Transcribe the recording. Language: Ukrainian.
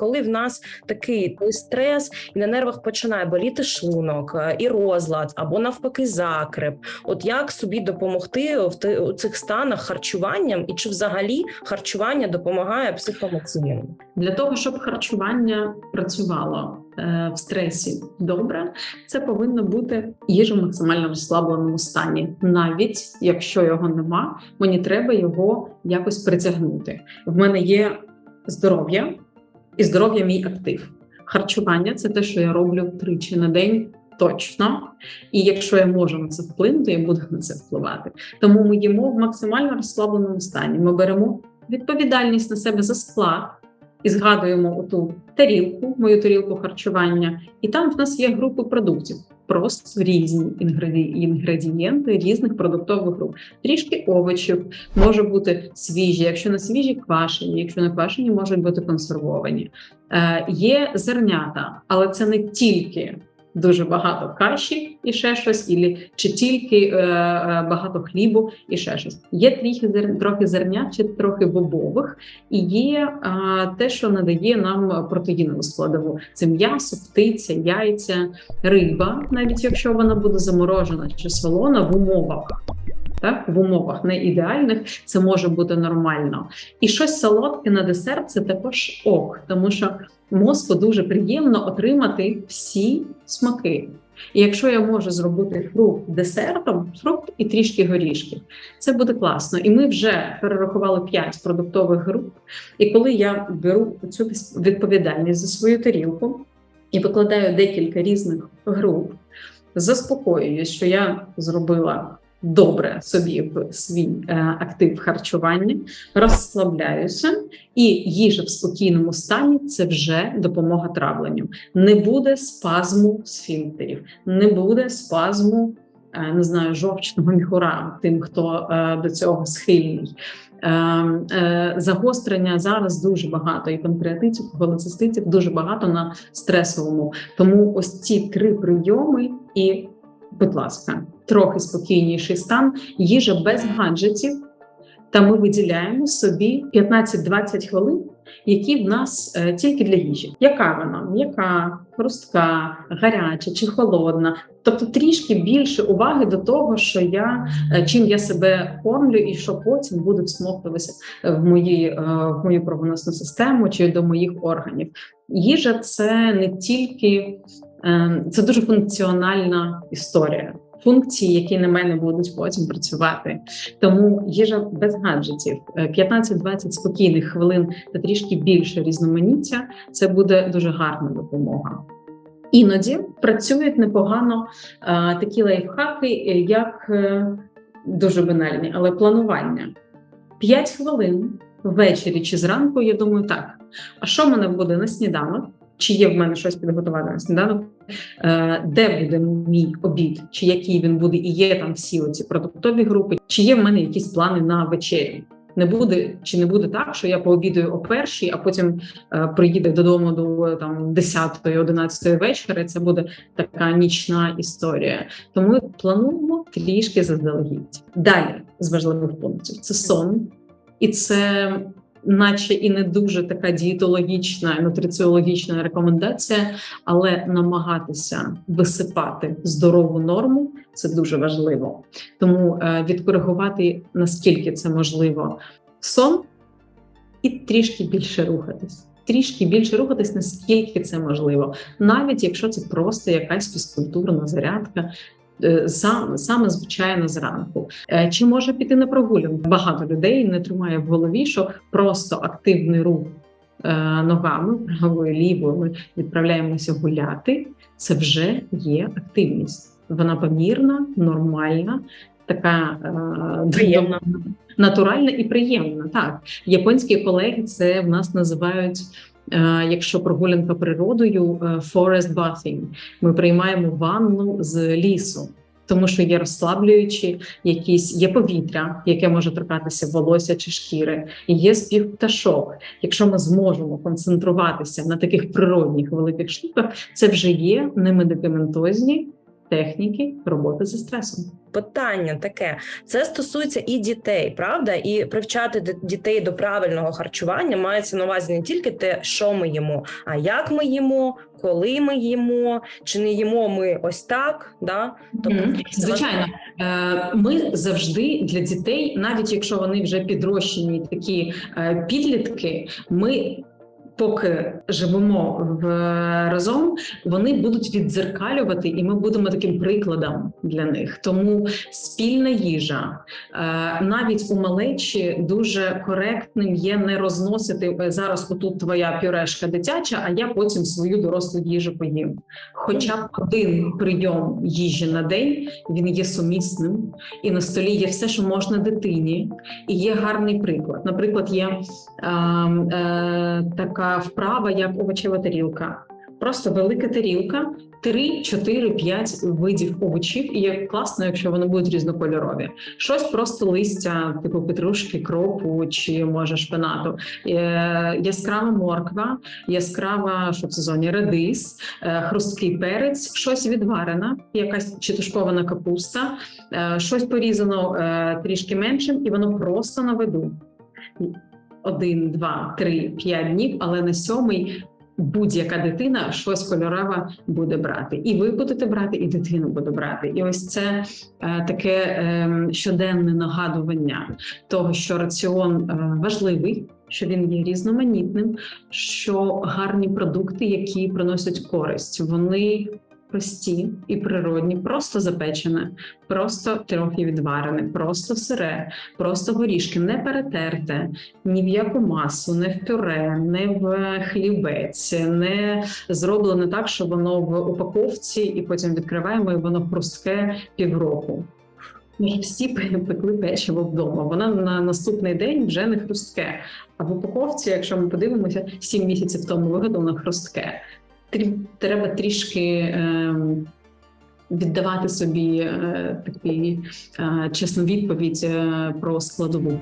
коли в нас такий стрес, і на нервах починає боліти шлунок, е, і розлад, або навпаки, закреп. От як собі допомогти в цих станах харчуванням, і чи взагалі харчування допомагає психоемоційно? Для того, щоб харчування працювало е, в стресі добре, це повинно бути їжа в максимально розслабленому стані. Навіть якщо його нема, мені треба його якось притягнути. В мене є здоров'я, і здоров'я мій актив. Харчування це те, що я роблю тричі на день. Точно, і якщо я можу на це вплинути, я буду на це впливати. Тому ми їмо в максимально розслабленому стані. Ми беремо відповідальність на себе за склад і згадуємо оту тарілку, мою тарілку харчування, і там в нас є групи продуктів. Просто різні інгреді- інгредієнти різних продуктових груп. Трішки овочів може бути свіжі, якщо не свіжі, квашені, якщо не квашені, можуть бути консервовані. Е, є зернята, але це не тільки дуже багато каші і ще щось, ілі, чи тільки е, е, багато хлібу і ще щось. Є трохи зер, трохи зернят чи трохи бобових, і є е, те, що надає нам протеїнову складову: це м'ясо, птиця, яйця, риба, навіть якщо вона буде заморожена чи солона в умовах. Так, в умовах не ідеальних це може бути нормально. І щось солодке на десерт це також ок, тому що мозку дуже приємно отримати всі смаки. І якщо я можу зробити фрукт десертом, фрукт і трішки горішків, це буде класно. І ми вже перерахували 5 продуктових груп. І коли я беру цю відповідальність за свою тарілку і викладаю декілька різних груп, заспокоююсь, що я зробила добре собі в свій е, актив харчування, розслабляюся, і їжа в спокійному стані це вже допомога травленню. Не буде спазму з фільтрів, не буде спазму. е, Не знаю, жовчного міхура тим, хто е, до цього схильний. Загострення зараз дуже багато і панкреатитів, і холециститів дуже багато на стресовому. Тому ось ці три прийоми, і, будь ласка, трохи спокійніший стан, їжа без гаджетів. Та ми виділяємо собі 15-20 хвилин, які в нас е, тільки для їжі. Яка вона? М'яка, хрустка, гаряча чи холодна? Тобто трішки більше уваги до того, що я е, чим я себе кормлю, і що потім буде всмоктуватися в мої е, в мою кровоносну систему чи до моїх органів. Їжа це не тільки е, це дуже функціональна історія. Функції, які на мене будуть потім працювати, тому їжа без гаджетів, е, 15-20 спокійних хвилин та трішки більше різноманіття. Це буде дуже гарна допомога. Іноді працюють непогано е, такі лайфхаки, е, як е, дуже банальні, але планування. 5 хвилин ввечері чи зранку. Я думаю, так. А що в мене буде на сніданок? Чи є в мене щось підготувати на сніданок? Е, Де буде мій обід, чи який він буде, і є там всі оці продуктові групи, чи є в мене якісь плани на вечерю? Не буде чи не буде так, що я пообідаю о першій, а потім е, приїду додому до там 10-11 вечора. Це буде така нічна історія. Тому плануємо трішки заздалегідь. Далі з важливих пунктів це сон, і це наче і не дуже така дієтологічна, нутриціологічна рекомендація, але намагатися висипати здорову норму це дуже важливо. Тому е, відкоригувати наскільки це можливо сон і трішки більше рухатись. Трішки більше рухатись, наскільки це можливо, навіть якщо це просто якась фізкультурна зарядка, сам, саме звичайно зранку. Е, Чи може піти на прогулянку? Багато людей не тримає в голові, що просто активний рух е, ногами, правою лівою, ми відправляємося гуляти. Це вже є активність. Вона помірна, нормальна, така е, Приємна. натуральна і приємна. Так, японські колеги це в нас називають. Е, Якщо прогулянка природою, е, forest bathing. Ми приймаємо ванну з лісу, тому що є розслаблюючі якісь є повітря, яке може торкатися волосся чи шкіри, і є спів пташок. Якщо ми зможемо концентруватися на таких природних великих штуках, це вже є немедикаментозні техніки роботи зі стресом. Питання таке: це стосується і дітей, правда? І привчати дітей до правильного харчування мається на увазі не тільки те, що ми їмо, а як ми їмо, коли ми їмо, чи не їмо ми ось так. Да? Тобто, Мгм. це Звичайно, Е, ми завжди для дітей, навіть якщо вони вже підрощені, такі е, підлітки, ми. Поки живемо в разом, вони будуть віддзеркалювати, і ми будемо таким прикладом для них. Тому спільна їжа е, навіть у малечі дуже коректним є не розносити е, зараз. Отут твоя пюрешка дитяча, а я потім свою дорослу їжу поїм. Хоча б один прийом їжі на день він є сумісним, і на столі є все, що можна дитині, і є гарний приклад. Наприклад, є е, е, така вправа, як овочева тарілка. Просто велика тарілка, 3, 4, 5 видів овочів, і як класно, якщо вони будуть різнокольорові. Щось просто листя, типу петрушки, кропу чи може шпинату. Е, яскрава морква, яскрава, що в сезоні редис, е, хрусткий перець, щось відварене, якась чи тушкована капуста, е, щось порізано е, трішки меншим, і воно просто на виду. Один, два, три, п'ять днів, але на сьомий будь-яка дитина щось кольорове буде брати. І ви будете брати, і дитина буде брати. І ось це е, таке е, щоденне нагадування того, що раціон е, важливий, що він є різноманітним, що гарні продукти, які приносять користь, вони прості і природні, просто запечене, просто трохи відварене, просто сире, просто горішки, не перетерте ні в яку масу, не в пюре, не в хлібець, не зроблено так, що воно в упаковці, і потім відкриваємо, і воно хрустке півроку. Ми всі пекли печиво вдома. Вона на наступний день вже не хрустке. А в упаковці, якщо ми подивимося, 7 місяців тому виготовлено хрустке. Треба трішки ем, віддавати собі е, таку е, чесну відповідь е, про складову.